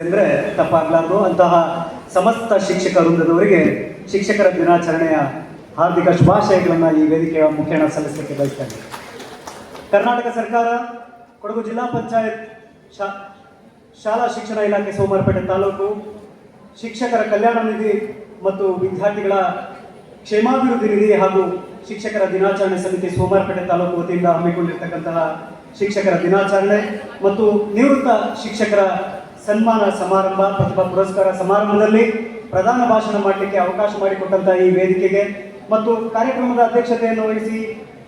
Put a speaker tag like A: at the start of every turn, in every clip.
A: ಎಂದ್ರೆ ತಪ್ಪಾಗ್ಲಾರ್ದು ಅಂತಹ ಸಮಸ್ತ ಶಿಕ್ಷಕ ವೃಂದದವರಿಗೆ ಶಿಕ್ಷಕರ ದಿನಾಚರಣೆಯ ಹಾರ್ದಿಕ ಶುಭಾಶಯಗಳನ್ನು ಈ ವೇದಿಕೆಯ ಮುಖೇಣ ಸಲ್ಲಿಸಲಿಕ್ಕೆ ಬಯಸ್ತೇನೆ. ಕರ್ನಾಟಕ ಸರ್ಕಾರ, ಕೊಡಗು ಜಿಲ್ಲಾ ಪಂಚಾಯತ್ ಶಾ, ಶಾಲಾ ಶಿಕ್ಷಣ ಇಲಾಖೆ ಸೋಮವಾರಪೇಟೆ ತಾಲೂಕು, ಶಿಕ್ಷಕರ ಕಲ್ಯಾಣ ನಿಧಿ ಮತ್ತು ವಿದ್ಯಾರ್ಥಿಗಳ ಕ್ಷೇಮಾಭಿವೃದ್ಧಿ ನಿಧಿ ಹಾಗೂ ಶಿಕ್ಷಕರ ದಿನಾಚರಣೆ ಸಮಿತಿ ಸೋಮವಾರಪೇಟೆ ತಾಲೂಕು ವತಿಯಿಂದ ಹಮ್ಮಿಕೊಂಡಿರ್ತಕ್ಕಂತಹ ಶಿಕ್ಷಕರ ದಿನಾಚರಣೆ ಮತ್ತು ನಿವೃತ್ತ ಶಿಕ್ಷಕರ ಸನ್ಮಾನ ಸಮಾರಂಭ ಪ್ರತಿಭಾ ಪುರಸ್ಕಾರ ಸಮಾರಂಭದಲ್ಲಿ ಪ್ರಧಾನ ಭಾಷಣ ಮಾಡಲಿಕ್ಕೆ ಅವಕಾಶ ಮಾಡಿಕೊಟ್ಟಂತಹ ಈ ವೇದಿಕೆಗೆ ಮತ್ತು ಕಾರ್ಯಕ್ರಮದ ಅಧ್ಯಕ್ಷತೆಯನ್ನು ವಹಿಸಿ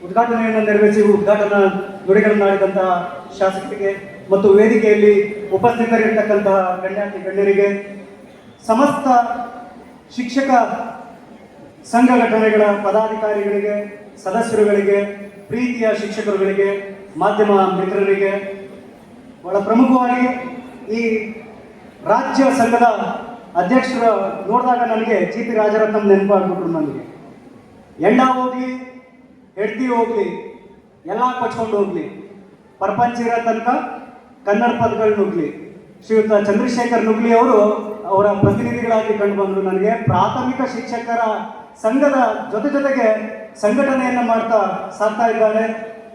A: ಉದ್ಘಾಟನೆಯನ್ನು ನೆರವೇರಿಸಿ ಉದ್ಘಾಟನಾ ನುಡಿಗಳನ್ನಾಡಿದಂತಹ ಶಾಸಕರಿಗೆ ಮತ್ತು ವೇದಿಕೆಯಲ್ಲಿ ಉಪಸ್ಥಿತರಿರ್ತಕ್ಕಂತಹ ಗಣ್ಯಾತಿ ಗಣ್ಯರಿಗೆ ಸಮಸ್ತ ಶಿಕ್ಷಕ ಸಂಘಟನೆಗಳ ಪದಾಧಿಕಾರಿಗಳಿಗೆ, ಸದಸ್ಯರುಗಳಿಗೆ, ಪ್ರೀತಿಯ ಶಿಕ್ಷಕರುಗಳಿಗೆ, ಮಾಧ್ಯಮ ಮಿತ್ರರಿಗೆ, ಬಹಳ ಪ್ರಮುಖವಾಗಿ ಈ ರಾಜ್ಯ ಸಂಘದ ಅಧ್ಯಕ್ಷರು ನೋಡಿದಾಗ ನನಗೆ ಜಿ ಪಿ ರಾಜರತ್ನಂ ನೆನಪಾಗ್ಬಿಟ್ರು ನನಗೆ. ಎಂಡ ಹೋಗ್ಲಿ ಹೆಡ್ತಿ ಹೋಗ್ಲಿ, ಎಲ್ಲ ಕೊಚ್ಕೊಂಡು ಹೋಗ್ಲಿ. ಪ್ರಪಂಚ ಇರೋ ತನಕ ಕನ್ನಡ ಪದಗಳು ನುಗ್ಲಿ. ಶ್ರೀಯುತ ಚಂದ್ರಶೇಖರ್ ನುಗ್ಲಿ ಅವರು ಅವರ ಪ್ರತಿನಿಧಿಗಳಾಗಿ ಕಂಡು ಬಂದರು ನನಗೆ. ಪ್ರಾಥಮಿಕ ಶಿಕ್ಷಕರ ಸಂಘದ ಜೊತೆ ಜೊತೆಗೆ ಸಂಘಟನೆಯನ್ನು ಮಾಡ್ತಾ ಸಾರ್ತಾ ಇದ್ದಾರೆ.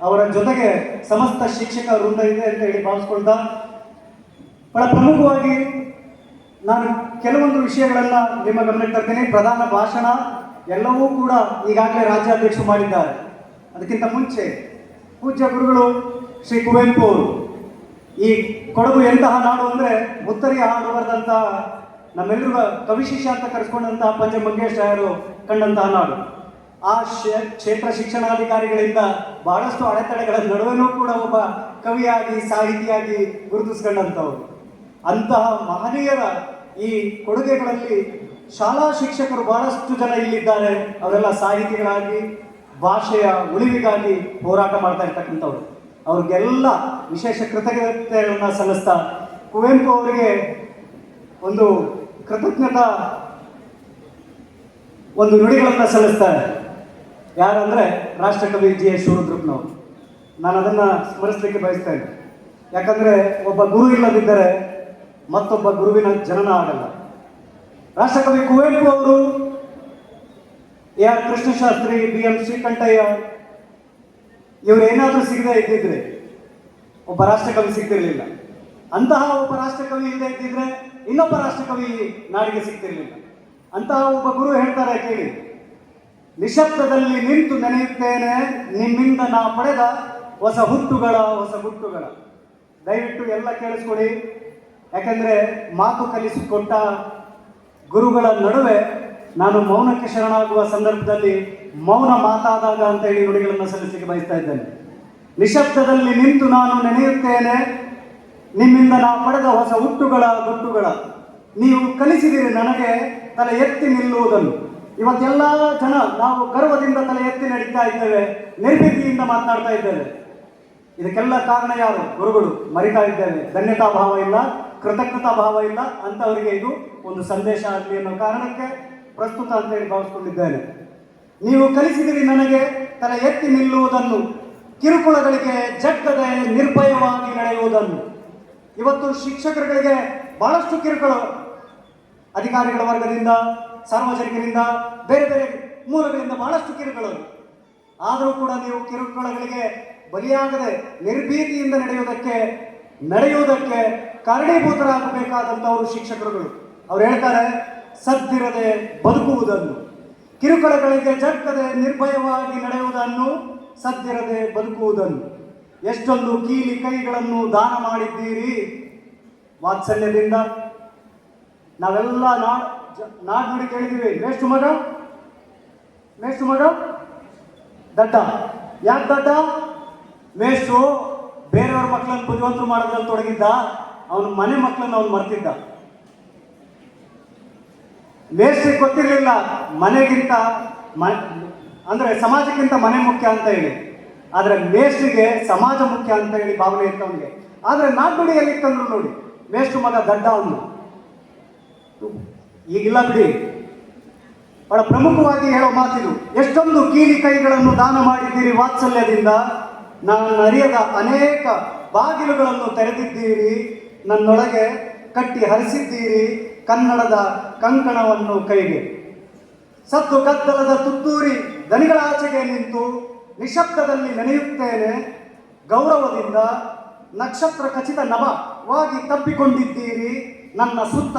A: ಅವರ ಜೊತೆಗೆ ಸಮಸ್ತ ಶಿಕ್ಷಕ ವೃಂದ ಇದೆ ಅಂತ ಹೇಳಿ ಭಾವಿಸ್ಕೊಳ್ತಾ ಬಹಳ ಪ್ರಮುಖವಾಗಿ ನಾನು ಕೆಲವೊಂದು ವಿಷಯಗಳನ್ನು ನಿಮ್ಮ ಗಮನಕ್ಕೆ ತರ್ತೇನೆ. ಪ್ರಧಾನ ಭಾಷಣ ಎಲ್ಲವೂ ಕೂಡ ಈಗಾಗಲೇ ರಾಜ್ಯಾಧ್ಯಕ್ಷರು ಮಾಡಿದ್ದಾರೆ. ಅದಕ್ಕಿಂತ ಮುಂಚೆ ಪೂಜ್ಯ ಗುರುಗಳು ಶ್ರೀ ಕುವೆಂಪು ಅವರು. ಈ ಕೊಡಗು ಎಂತಹ ನಾಡು ಅಂದರೆ ಉತ್ತರಿಯ ಹಾಡು ಬರೆದಂಥ ನಮ್ಮೆಲ್ಲರಿಗೂ ಕವಿಶಿಷ್ಯ ಅಂತ ಕರೆಸ್ಕೊಂಡಂತಹ ಪಂಜೆ ಮಂಗೇಶ್ ರಾಯರು ಕಂಡಂತಹ ನಾಡು. ಆ ಕ್ಷೇ- ಕ್ಷೇತ್ರ ಶಿಕ್ಷಣಾಧಿಕಾರಿಗಳಿಂದ ಬಹಳಷ್ಟು ಅಡೆತಡೆಗಳ ನಡುವೆನೂ ಕೂಡ ಒಬ್ಬ ಕವಿಯಾಗಿ, ಸಾಹಿತಿಯಾಗಿ ಗುರುತಿಸ್ಕೊಂಡಂಥವ್ರು. ಅಂತಹ ಮಹನೀಯರ ಈ ಕೊಡುಗೆಗಳಲ್ಲಿ ಶಾಲಾ ಶಿಕ್ಷಕರು ಬಹಳಷ್ಟು ಜನ ಇಲ್ಲಿದ್ದಾರೆ. ಅವರೆಲ್ಲ ಸಾಹಿತಿಗಳಾಗಿ, ಭಾಷೆಯ ಉಳಿವಿಗಾಗಿ ಹೋರಾಟ ಮಾಡ್ತಾ ಇರ್ತಕ್ಕಂಥವ್ರು. ಅವ್ರಿಗೆಲ್ಲ ವಿಶೇಷ ಕೃತಜ್ಞತೆಗಳನ್ನ ಸಲ್ಲಿಸ್ತಾ ಕುವೆಂಪು ಅವರಿಗೆ ಒಂದು ಕೃತಜ್ಞತಾ ಒಂದು ನುಡಿಗಳನ್ನು ಸಲ್ಲಿಸ್ತಾರೆ. ಯಾರಂದ್ರೆ ರಾಷ್ಟ್ರಕವಿ ಜಿ ಎಸ್ ಶಿವರುದ್ರಪ್ಪನವರು. ನಾನು ಅದನ್ನು ಸ್ಮರಿಸಲಿಕ್ಕೆ ಬಯಸ್ತೇನೆ. ಯಾಕಂದ್ರೆ ಒಬ್ಬ ಗುರು ಇಲ್ಲದಿದ್ದರೆ ಮತ್ತೊಬ್ಬ ಗುರುವಿನ ಜನನ ಆಗಲ್ಲ. ರಾಷ್ಟ್ರಕವಿ ಕುವೆಂಪು ಅವರು, A R Krishnashastri, B M Srikantaiah, ಇವರು ಏನಾದರೂ ಸಿಗದೆ ಇದ್ದಿದ್ರೆ ಒಬ್ಬ ರಾಷ್ಟ್ರಕವಿ ಸಿಗ್ತಿರ್ಲಿಲ್ಲ. ಅಂತಹ ಒಬ್ಬ ರಾಷ್ಟ್ರಕವಿ ಇಲ್ಲದೆ ಇದ್ದಿದ್ರೆ ಇನ್ನೊಬ್ಬ ರಾಷ್ಟ್ರಕವಿ ನಾಡಿಗೆ ಸಿಗ್ತಿರ್ಲಿಲ್ಲ. ಅಂತಹ ಒಬ್ಬ ಗುರು ಹೇಳ್ತಾರೆ ಕೇಳಿ, ನಿಶಬ್ದದಲ್ಲಿ ನಿಂತು ನೆನೆಯುತ್ತೇನೆ, ನಿಮ್ಮಿಂದ ನಾ ಪಡೆದ ಹೊಸ ಹುಟ್ಟುಗಳ ಹೊಸ ಹುಟ್ಟುಗಳ ದಯವಿಟ್ಟು ಎಲ್ಲ ಕೇಳಿಸ್ಕೊಡಿ. ಯಾಕಂದ್ರೆ ಮಾತು ಕಲಿಸಿಕೊಟ್ಟ ಗುರುಗಳ ನಡುವೆ ನಾನು ಮೌನಕ್ಕೆ ಶರಣಾಗುವ ಸಂದರ್ಭದಲ್ಲಿ ಮೌನ ಮಾತಾದಾಗ ಅಂತ ಹೇಳಿ ನುಡಿಗಳನ್ನು ಸಲ್ಲಿಸಲಿಕ್ಕೆ ಬಯಸ್ತಾ ಇದ್ದೇನೆ. ನಿಶಬ್ದದಲ್ಲಿ ನಿಂತು ನಾನು ನೆನೆಯುತ್ತೇನೆ, ನಿಮ್ಮಿಂದ ನಾ ಪಡೆದ ಹೊಸ ಹುಟ್ಟುಗಳ ಗುಟ್ಟುಗಳ. ನೀವು ಕಲಿಸಿದಿರಿ ನನಗೆ ತಲೆ ಎತ್ತಿ ನಿಲ್ಲುವುದನ್ನು. ಇವತ್ತೆಲ್ಲ ಜನ ನಾವು ಗರ್ವದಿಂದ ತಲೆ ಎತ್ತಿ ನಡೀತಾ ಇದ್ದೇವೆ, ನಿರ್ಭೀತಿಯಿಂದ ಮಾತನಾಡ್ತಾ ಇದ್ದೇವೆ. ಇದಕ್ಕೆಲ್ಲ ಕಾರಣ ಯಾರು? ಗುರುಗಳು. ಮರಿತಾ ಇದ್ದೇವೆ. ಧನ್ಯತಾ ಭಾವ ಇಲ್ಲ, ಕೃತಜ್ಞತಾ ಭಾವ ಇಲ್ಲ ಅಂತವರಿಗೆ ಇದು ಒಂದು ಸಂದೇಶ ಆಗಲಿ ಅನ್ನೋ ಕಾರಣಕ್ಕೆ ಪ್ರಸ್ತುತ ಅಂತ ಹೇಳಿ ಭಾವಿಸ್ಕೊಂಡಿದ್ದೇನೆ. ನೀವು ಕಲಿಸಿದಿರಿ ನನಗೆ, ತಲೆ ಎತ್ತಿ ನಿಲ್ಲುವುದನ್ನು. ಕಿರುಕುಳಗಳಿಗೆ ಜಗ್ಗದೆ ನಿರ್ಭಯವಾಗಿ ನಡೆಯುವುದನ್ನು. ಇವತ್ತು ಶಿಕ್ಷಕರುಗಳಿಗೆ ಬಹಳಷ್ಟು ಕಿರುಕುಳ. ಅಧಿಕಾರಿಗಳ ವರ್ಗದಿಂದ, ಸಾರ್ವಜನಿಕರಿಂದ, ಬೇರೆ ಬೇರೆ ಮೂಲಗಳಿಂದ ಬಹಳಷ್ಟು ಕಿರುಕುಳ ಆದರೂ ಕೂಡ ನೀವು ಕಿರುಕುಳಗಳಿಗೆ ಬಲಿಯಾಗದೆ ನಿರ್ಭೀತಿಯಿಂದ ನಡೆಯುವುದಕ್ಕೆ ನಡೆಯುವುದಕ್ಕೆ ಕಾರಣೀಭೂತರಾಗಬೇಕಾದಂಥವರು ಶಿಕ್ಷಕರುಗಳು. ಅವ್ರು ಹೇಳ್ತಾರೆ, ಸದ್ದಿರದೆ ಬದುಕುವುದನ್ನು. ಕಿರುಕುಳಗಳಿಗೆ ಜಗ್ಗದೆ ನಿರ್ಭಯವಾಗಿ ನಡೆಯುವುದನ್ನು ಸದ್ದಿರದೆ ಬದುಕುವುದನ್ನು. ಎಷ್ಟೊಂದು ಕೀಲಿ ಕೈಗಳನ್ನು ದಾನ ಮಾಡಿದ್ದೀರಿ ವಾತ್ಸಲ್ಯದಿಂದ. ನಾವೆಲ್ಲ ನಾಡ್ ನುಡಿ ಕೇಳಿದ್ದೀವಿ. ಮೇಷ್ಟು ಮಗ? ಮೇಷ್ಟು ಮಗ? ದಡ್ಡ ಯಾಕೆ ದಡ್ಡ ಮೇಷ್ಟು ಬೇರೆಯವ್ರ ಮಕ್ಕಳನ್ನು ಬುದ್ಧಿವಂತರು ಮಾಡೋದ್ರಲ್ಲಿ ತೊಡಗಿದ್ದ, ಅವನ ಮನೆ ಮಕ್ಕಳನ್ನು ಅವನು ಮರ್ತಿದ್ದ. ಮೇಷ್ಟ್ರಿಗೆ ಗೊತ್ತಿರಲಿಲ್ಲ, ಮನೆಗಿಂತ ಮ, ಅಂದರೆ ಸಮಾಜಕ್ಕಿಂತ ಮನೆ ಮುಖ್ಯ ಅಂತ ಹೇಳಿ. ಆದರೆ ಮೇಷ್ಟ್ರಿಗೆ ಸಮಾಜ ಮುಖ್ಯ ಅಂತ ಹೇಳಿ ಭಾವನೆ ಇತ್ತು ಅವನಿಗೆ ಆದರೆ ನಾಡ್ನುಡಿಯಲ್ಲಿ ತಂದ್ರು ನೋಡಿ, ಮೇಷ್ಟ್ರು ಮಗ ದಡ್ಡ ಅವನು. ಈಗಿಲ್ಲ ಬಿಡಿ. ಬಹಳ ಪ್ರಮುಖವಾಗಿ ಹೇಳೋ ಮಾತಿದು, ಎಷ್ಟೊಂದು ಕೀಲಿ ಕೈಗಳನ್ನು ದಾನ ಮಾಡಿದ್ದೀರಿ ವಾತ್ಸಲ್ಯದಿಂದ. ನಾನು ಅರಿಯದ ಅನೇಕ ಬಾಗಿಲುಗಳನ್ನು ತೆರೆದಿದ್ದೀರಿ, ನನ್ನೊಳಗೆ ಕಟ್ಟಿ ಹರಿಸಿದ್ದೀರಿ, ಕನ್ನಡದ ಕಂಕಣವನ್ನು ಕೈಗೆ. ಸತ್ತು ಕತ್ತಲದ ತುತ್ತೂರಿ ದನಿಗಳಾಚೆಗೆ ನಿಂತು ನಿಶಬ್ದದಲ್ಲಿ ನೆನೆಯುತ್ತೇನೆ. ಗೌರವದಿಂದ ನಕ್ಷತ್ರ ಖಚಿತ ನಭವಾಗಿ ತಬ್ಬಿಕೊಂಡಿದ್ದೀರಿ. ನನ್ನ ಸುತ್ತ